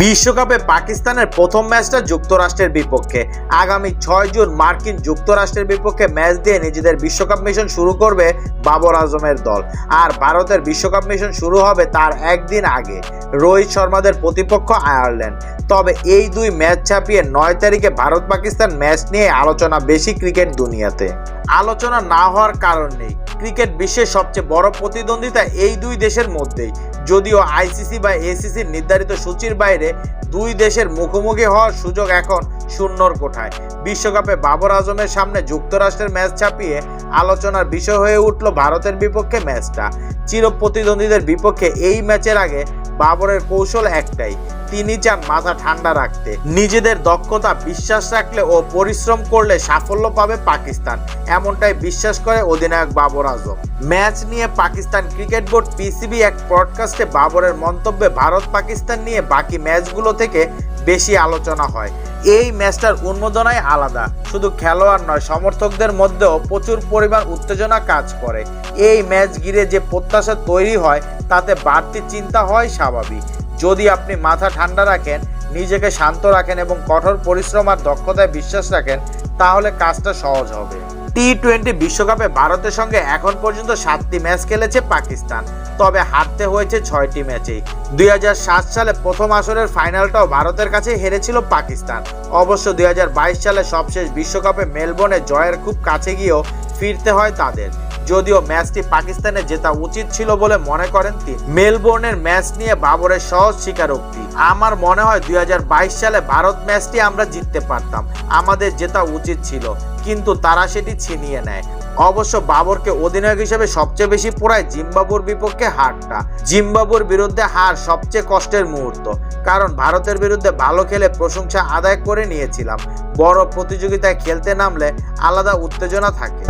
বিশ্বকাপে পাকিস্তানের প্রথম ম্যাচটা যুক্তরাষ্ট্রের বিপক্ষে। আগামী ছয় জুন মার্কিন যুক্তরাষ্ট্রের বিপক্ষে ম্যাচ দিয়ে নিজেদের বিশ্বকাপ মিশন শুরু করবে বাবর আজমের দল। আর ভারতের বিশ্বকাপ মিশন শুরু হবে তার একদিন আগে, রোহিত শর্মাদের প্রতিপক্ষ আয়ারল্যান্ড। তবে এই দুই ম্যাচ ছাপিয়ে নয় তারিখে ভারত পাকিস্তান ম্যাচ নিয়ে আলোচনা বেশি ক্রিকেট দুনিয়াতে। আলোচনা না হওয়ার কারণ নেই। ক্রিকেট বিশ্বের সবচেয়ে বড় প্রতিদ্বন্দ্বিতা এই দুই দেশের মধ্যেই। যদিও আইসিসি বা এসিসির নির্ধারিত সূচির বাইরে দুই দেশের মুখোমুখি হওয়ার সুযোগ এখন শূন্যর কোঠায়। বিশ্বকাপে বাবর আজমের সামনে যুক্তরাষ্ট্রের ম্যাচ ছাপিয়ে আলোচনার বিষয় হয়ে উঠল ভারতের বিপক্ষে ম্যাচটা। চির প্রতিদ্বন্দ্বীদের বিপক্ষে এই ম্যাচের আগে বাবরের কৌশল একটাই তিনি চান মাথা ঠান্ডা রাখতে, নিজেদের দক্ষতা বিশ্বাস রাখলে ও পরিশ্রম করলে সাফল্য পাবে পাকিস্তান। এমনটাই বিশ্বাস করে অধিনায়ক বাবর আজম। ম্যাচ নিয়ে পাকিস্তান ক্রিকেট বোর্ড পিসিবি এক পডকাস্টে বাবরের মন্তব্যে ভারত পাকিস্তান নিয়ে বাকি ম্যাচগুলো থেকে বেশি আলোচনা হয়। এই ম্যাচটার উন্মোদনাই আলাদা। শুধু খেলোয়াড় নয়, সমর্থকদের মধ্যেও প্রচুর পরিমাণ উত্তেজনা কাজ করে। এই ম্যাচ ঘিরে যে প্রত্যাশা তৈরি হয়, তাতে বাড়তি চিন্তা হয় স্বাভাবিক। যদি আপনি মাথা ঠান্ডা রাখেন, নিজেকে শান্ত রাখেন এবং কঠোর পরিশ্রম আর দক্ষতায় বিশ্বাস রাখেন, তাহলে কাজটা সহজ হবে। টি টোয়েন্টি বিশ্বকাপে ভারতের সঙ্গে এখন পর্যন্ত সাতটি ম্যাচ খেলেছে পাকিস্তান, তবে হারতে হয়েছে ছয়টি ম্যাচেই। দুই সালে প্রথম আসরের ফাইনালটাও ভারতের কাছে হেরেছিল পাকিস্তান। অবশ্য দুই হাজার বাইশ সালে সবশেষ বিশ্বকাপে মেলবোর্নে জয়ের খুব কাছে গিয়েও ফিরতে হয় তাদের। যদিও ম্যাচটি পাকিস্তানে জেতা উচিত ছিল বলে মনে করেন তিনি। মেলবোর্নের ম্যাচ নিয়ে বাবরের সহজ স্বীকারোক্তি। আমার মনে হয় দুই সালে ভারত ম্যাচটি আমরা জিততে পারতাম। আমাদের জেতা উচিত ছিল, কিন্তু তারা সেটি ছিনিয়ে নেয়। অবশ্য বাবরকে অধিনায়ক হিসেবে সবচেয়ে বেশি পোড়ায় জিম্বাবুর বিপক্ষে হারটা। জিম্বাবুর বিরুদ্ধে হার সবচেয়ে কষ্টের মুহূর্ত, কারণ ভারতের বিরুদ্ধে ভালো খেলে প্রশংসা আদায় করে নিয়েছিলাম। বড় প্রতিযোগিতায় খেলতে নামলে আলাদা উত্তেজনা থাকে।